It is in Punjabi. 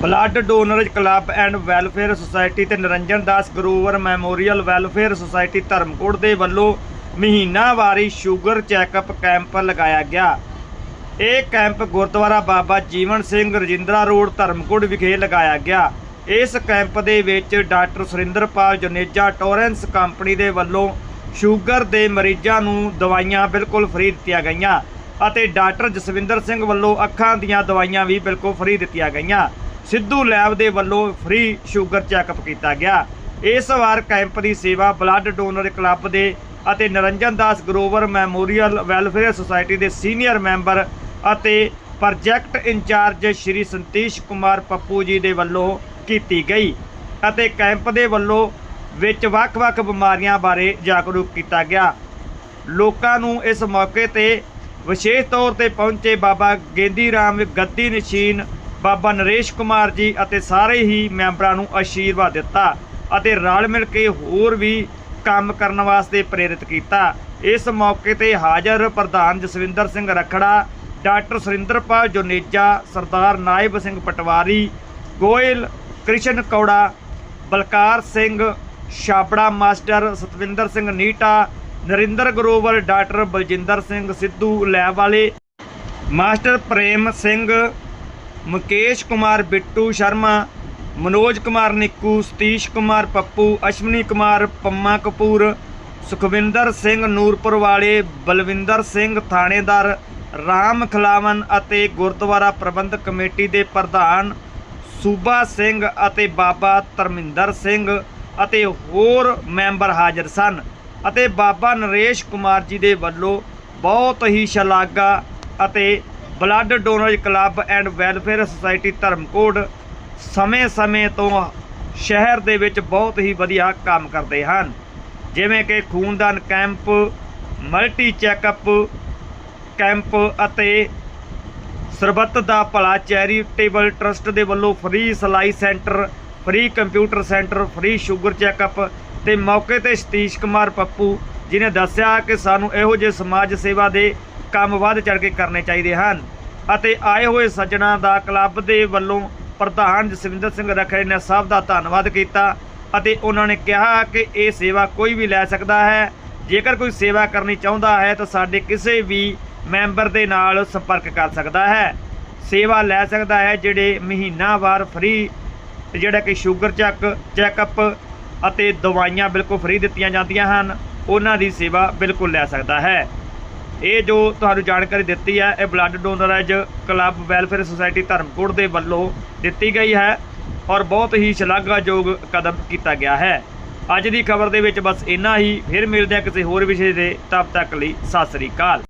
Blood donors club and welfare society ਤੇ Niranjan Das Grover memorial welfare society Dharamkot ਦੇ ਵੱਲੋਂ ਮਹੀਨਾਵਾਰੀ ਸ਼ੂਗਰ ਚੈੱਕਅਪ ਕੈਂਪ ਲਗਾਇਆ ਗਿਆ। ਇਹ ਕੈਂਪ ਗੁਰਦੁਆਰਾ ਬਾਬਾ ਜੀਵਨ ਸਿੰਘ ਰਜਿੰਦਰਾ ਰੋਡ ਧਰਮਕੋਟ ਵਿਖੇ ਲਗਾਇਆ ਗਿਆ। ਇਸ ਕੈਂਪ ਦੇ ਵਿੱਚ ਡਾਕਟਰ ਸੁਰਿੰਦਰਪਾਲ ਜਨੇਜਾ ਟੋਰੈਂਸ ਕੰਪਨੀ ਦੇ ਵੱਲੋਂ ਸ਼ੂਗਰ ਦੇ ਮਰੀਜ਼ਾਂ ਨੂੰ ਦਵਾਈਆਂ ਬਿਲਕੁਲ ਫ੍ਰੀ ਦਿੱਤੀਆਂ ਗਈਆਂ ਅਤੇ ਡਾਕਟਰ ਜਸਵਿੰਦਰ ਸਿੰਘ ਵੱਲੋਂ ਅੱਖਾਂ ਦੀਆਂ ਦਵਾਈਆਂ ਵੀ ਬਿਲਕੁਲ ਫ੍ਰੀ ਦਿੱਤੀਆਂ ਗਈਆਂ। ਸਿੱਧੂ ਲੈਬ ਦੇ ਵੱਲੋਂ ਫ੍ਰੀ ਸ਼ੂਗਰ ਚੈੱਕਅਪ ਕੀਤਾ ਗਿਆ। ਇਸ ਵਾਰ ਕੈਂਪ ਦੀ ਸੇਵਾ ਬਲੱਡ ਡੋਨਰ ਕਲੱਬ ਦੇ ਅਤੇ Niranjan Das Grover memorial welfare society ਦੇ ਸੀਨੀਅਰ ਮੈਂਬਰ ਅਤੇ ਪ੍ਰੋਜੈਕਟ ਇੰਚਾਰਜ ਸ਼੍ਰੀ ਸੰਤੀਸ਼ ਕੁਮਾਰ ਪੱਪੂ ਜੀ ਦੇ ਵੱਲੋਂ ਕੀਤੀ ਗਈ ਅਤੇ ਕੈਂਪ ਦੇ ਵੱਲੋਂ ਵਿੱਚ ਵੱਖ-ਵੱਖ ਬਿਮਾਰੀਆਂ ਬਾਰੇ ਜਾਗਰੂਕ ਕੀਤਾ ਗਿਆ। ਲੋਕਾਂ ਨੂੰ ਇਸ ਮੌਕੇ ਤੇ ਵਿਸ਼ੇਸ਼ ਤੌਰ ਤੇ ਪਹੁੰਚੇ ਬਾਬਾ ਗੇਂਦੀ ਰਾਮ ਗੱਦੀ ਨਸ਼ੀਨ ਬਾਬਾ ਨਰੇਸ਼ ਕੁਮਾਰ ਜੀ ਅਤੇ ਸਾਰੇ ਹੀ ਮੈਂਬਰਾਂ ਨੂੰ ਆਸ਼ੀਰਵਾਦ ਦਿੱਤਾ ਅਤੇ ਰਲ ਮਿਲ ਕੇ ਹੋਰ ਵੀ ਕੰਮ ਕਰਨ ਵਾਸਤੇ ਪ੍ਰੇਰਿਤ ਕੀਤਾ। ਇਸ ਮੌਕੇ ਤੇ ਹਾਜ਼ਰ ਪ੍ਰਧਾਨ Jaswinder Singh Rakhra, doctor Surinderpal Juneja, Sardar Naib Singh Patwari, Goyal Krishan Kaura, Balkar Singh, Chhabra master Satwinder Singh Neeta, Narinder Grover doctor Baljinder Singh Sidhu lab ਵਾਲੇ, ਮਾਸਟਰ ਪ੍ਰੇਮ ਸਿੰਘ ਮੁਕੇਸ਼ ਕੁਮਾਰ ਬਿੱਟੂ ਸ਼ਰਮਾ, ਮਨੋਜ ਕੁਮਾਰ ਨਿੱਕੂ, ਸਤੀਸ਼ ਕੁਮਾਰ ਪੱਪੂ, ਅਸ਼ਵਨੀ ਕੁਮਾਰ ਪੰਮਾ ਕਪੂਰ, ਸੁਖਵਿੰਦਰ ਸਿੰਘ ਨੂਰਪੁਰ ਵਾਲੇ, ਬਲਵਿੰਦਰ ਸਿੰਘ ਥਾਣੇਦਾਰ, ਰਾਮ ਖਲਾਵਨ ਅਤੇ ਗੁਰਦੁਆਰਾ ਪ੍ਰਬੰਧਕ ਕਮੇਟੀ ਦੇ ਪ੍ਰਧਾਨ, ਸੂਬਾ ਸਿੰਘ ਅਤੇ ਬਾਬਾ ਧਰਮਿੰਦਰ ਸਿੰਘ ਅਤੇ ਹੋਰ ਮੈਂਬਰ ਹਾਜ਼ਰ ਸਨ ਅਤੇ ਬਾਬਾ ਨਰੇਸ਼ ਕੁਮਾਰ ਜੀ ਦੇ ਵੱਲੋਂ ਬਹੁਤ ਹੀ ਸ਼ਲਾਘਾ ਅਤੇ blood donor club and welfare society Dharamkot ਸਮੇਂ-ਸਮੇਂ ਤੋਂ ਸ਼ਹਿਰ ਦੇ ਵਿੱਚ ਬਹੁਤ ਹੀ ਵਧੀਆ ਕੰਮ ਕਰਦੇ ਹਨ। ਜਿਵੇਂ ਕਿ ਖੂਨਦਾਨ ਕੈਂਪ, ਮਲਟੀ ਚੈੱਕਅਪ ਕੈਂਪ ਅਤੇ ਸਰਬੱਤ ਦਾ ਭਲਾ ਚੈਰੀਟੇਬਲ ਟਰਸਟ ਦੇ ਵੱਲੋਂ ਫ੍ਰੀ ਸਲਾਈ centre, free computer centre, free sugar checkup ਤੇ ਮੌਕੇ ਤੇ ਸਤੀਸ਼ ਕੁਮਾਰ ਪੱਪੂ ਜਿਨੇ ਦੱਸਿਆ ਕਿ ਸਾਨੂੰ ਇਹੋ ਜਿਹੇ ਸਮਾਜ ਸੇਵਾ ਦੇ ਕੰਮ ਵੱਧ ਚੜ ਕੇ ਕਰਨੇ ਚਾਹੀਦੇ ਹਨ ਅਤੇ ਆਏ ਹੋਏ ਸੱਜਣਾ ਦਾ ਕਲੱਬ ਦੇ ਵੱਲੋਂ ਪ੍ਰਧਾਨ ਜਸਵਿੰਦਰ ਸਿੰਘ ਰਖੜੇ ਨੇ ਸਭ ਦਾ ਧੰਨਵਾਦ ਕੀਤਾ ਅਤੇ ਉਹਨਾਂ ਨੇ ਕਿਹਾ ਕਿ ਇਹ ਸੇਵਾ ਕੋਈ ਵੀ ਲੈ ਸਕਦਾ ਹੈ। ਜੇਕਰ ਕੋਈ ਸੇਵਾ ਕਰਨੀ ਚਾਹੁੰਦਾ ਹੈ ਤਾਂ ਸਾਡੇ ਕਿਸੇ ਵੀ ਮੈਂਬਰ ਦੇ ਨਾਲ ਸੰਪਰਕ ਕਰ ਸਕਦਾ ਹੈ। ਸੇਵਾ ਲੈ ਸਕਦਾ ਹੈ ਜਿਹੜੇ ਮਹੀਨਾਵਾਰ ਫ੍ਰੀ, ਜਿਹੜਾ ਕਿ ਸ਼ੂਗਰ ਚੈੱਕ, ਚੈੱਕਅਪ ਅਤੇ ਦਵਾਈਆਂ ਬਿਲਕੁਲ ਫ੍ਰੀ ਦਿੱਤੀਆਂ ਜਾਂਦੀਆਂ ਹਨ। ਉਹਨਾਂ ਦੀ ਸੇਵਾ ਬਿਲਕੁਲ ਲੈ ਸਕਦਾ ਹੈ। ਇਹ ਜੋ ਤੁਹਾਨੂੰ ਜਾਣਕਾਰੀ ਦਿੱਤੀ ਹੈ, ਇਹ blood donors club welfare society Dharamkot ਦੇ ਵੱਲੋਂ ਦਿੱਤੀ ਗਈ ਹੈ ਔਰ ਬਹੁਤ ਹੀ ਸ਼ਲਾਘਾਯੋਗ ਕਦਮ ਕੀਤਾ ਗਿਆ ਹੈ। ਅੱਜ ਦੀ ਖਬਰ ਦੇ ਵਿੱਚ ਬਸ ਇੰਨਾ ਹੀ। ਫਿਰ ਮਿਲਦੇ ਹਾਂ ਕਿਸੇ ਹੋਰ ਵਿਸ਼ੇ ਦੇ ਤਬ ਤੱਕ ਲਈ ਸਤਿ ਸ੍ਰੀ ਅਕਾਲ।